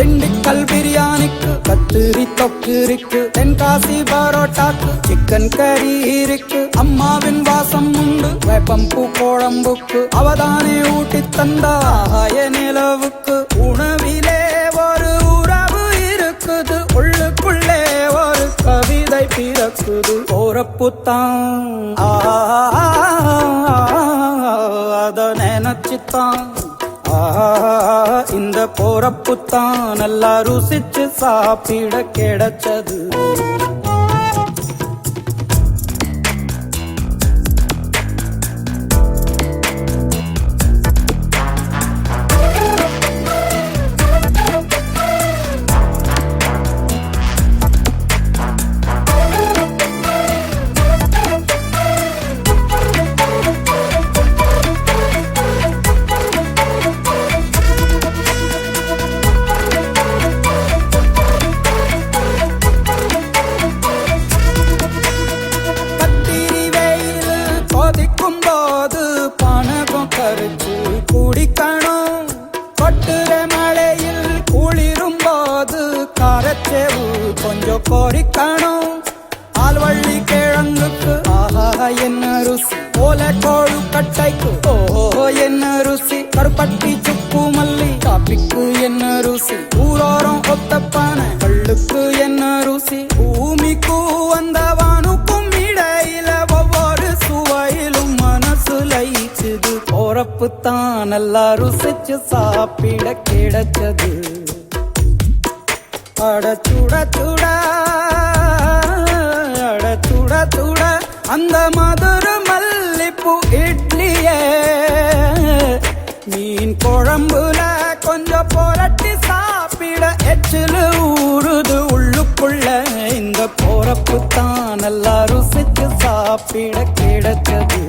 திண்டுக்கல் பிரியாணிக்கு கத்திரி தொக்கு இருக்கு தென்காசி பரோட்டாக்கு சிக்கன் கறி இருக்கு அம்மாவின் வாசம் உண்டு வேப்பம்பூ குழம்புக்கு அவதானே ஊட்டி தந்தாய நிலவுக்கு உணவிலே ஒரு உறவு இருக்குது உள்ளுக்குள்ளே ஒரு கவிதை பிறக்குது போறப்புத்தான் அத நினைச்சுத்தான் ஆ, இந்த போறப்புத்தான் நல்லா ருசிச்சு சாப்பிட கிடைச்சது. கொஞ்சம் பொறிக்கணும் ஆல்வள்ளி கிழங்குக்கு ஆஹா என்ன ருசி. போல கோழு கட்டைக்கு ஓஹோ என்ன ருசி. கருப்பட்டி சுப்பு மல்லி காப்பிக்கு என்ன ருசி. ஊரோரம் ஒத்தப்பான கள்ளுக்கு என்ன ருசி. பூமிக்கு வந்தவானுக்கும் இடையில ஒவ்வொரு சுவையிலும் மனசு லயிச்சது. போறப்பு தான் நல்லா ருசிச்சு சாப்பிட கிடைச்சது. அட சுட சுட அட சுட அந்த மதுர மல்லிப்பூ இட்லியே மீன் குழம்புல கொஞ்சம் புரட்டி சாப்பிட. எச்சிலு ஊறுது உள்ளுக்குள்ள இந்த போறப்பு தான் நல்லா ருசிச்சு சாப்பிட கிடைச்சது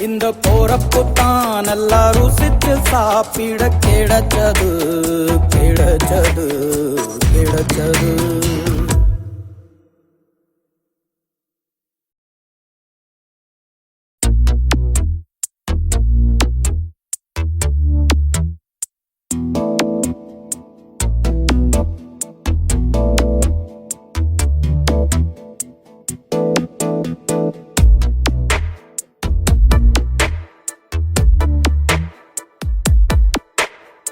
இந்த போறப்பு தான் நல்லா ருசித்து சாப்பிட கிடைச்சது கிடைச்சது கிடைச்சது.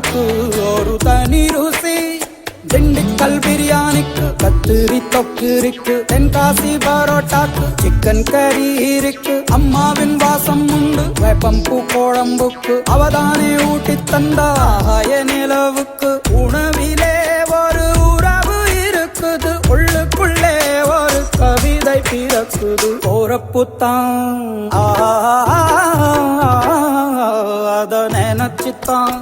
குழம்புக்கு ஒரு தனி ருசி திண்டுக்கல் பிரியாணிக்கு கத்திரி தொக்கு இருக்கு தென்காசி பரோட்டாக்கு சிக்கன் கறி இருக்கு அம்மாவின் வாசம் உண்டு வேப்பம்பூ குழம்புக்கு அவதானே ஊட்டி தந்தாய நிலவுக்கு உணவிலே ஒரு உறவு இருக்குது உள்ளுக்குள்ளே ஒரு கவிதை பிறக்குது போறப்புத்தான் அத நினைச்சுத்தான்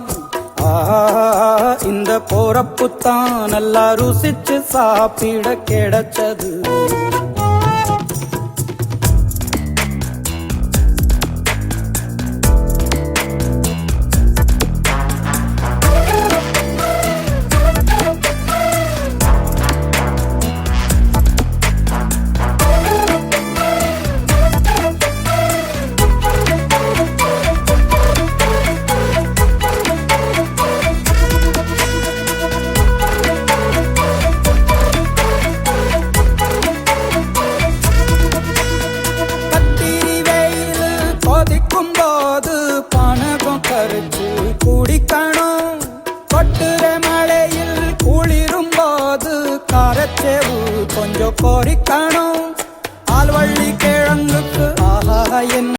இந்த போறப்புத்தான் நல்லா ருசிச்சு சாப்பிட கிடைச்சது. கொதிக்கும் போது பணகம் கரைச்சு குடிக்கணும். கொட்டுற மழையில் குளிரும் போது கரைச்சேவு கொஞ்சம் பொறிக்கணும். ஆழ்வள்ளி கிழங்குக்கு ஆஹா என்